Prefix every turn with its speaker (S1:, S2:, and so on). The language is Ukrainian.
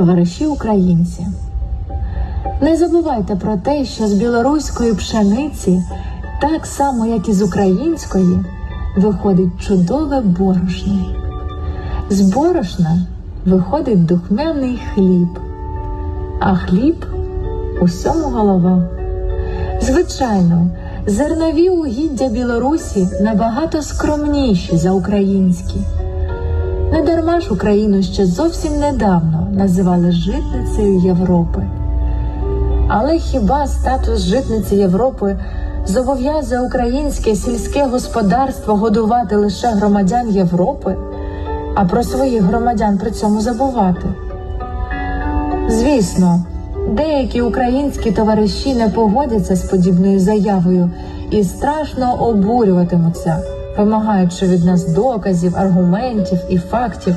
S1: Товариші українці, не забувайте про те, що з білоруської пшениці, так само як і з української, виходить чудове борошно. З борошна виходить духмяний хліб, а хліб усьому голова. Звичайно, зернові угіддя Білорусі набагато скромніші за українські. Не дарма ж Україну ще зовсім недавно називали житницею Європи. Але хіба статус житниці Європи зобов'язує українське сільське господарство годувати лише громадян Європи, а про своїх громадян при цьому забувати? Звісно, деякі українські товариші не погодяться з подібною заявою і страшно обурюватимуться, вимагаючи від нас доказів, аргументів і фактів.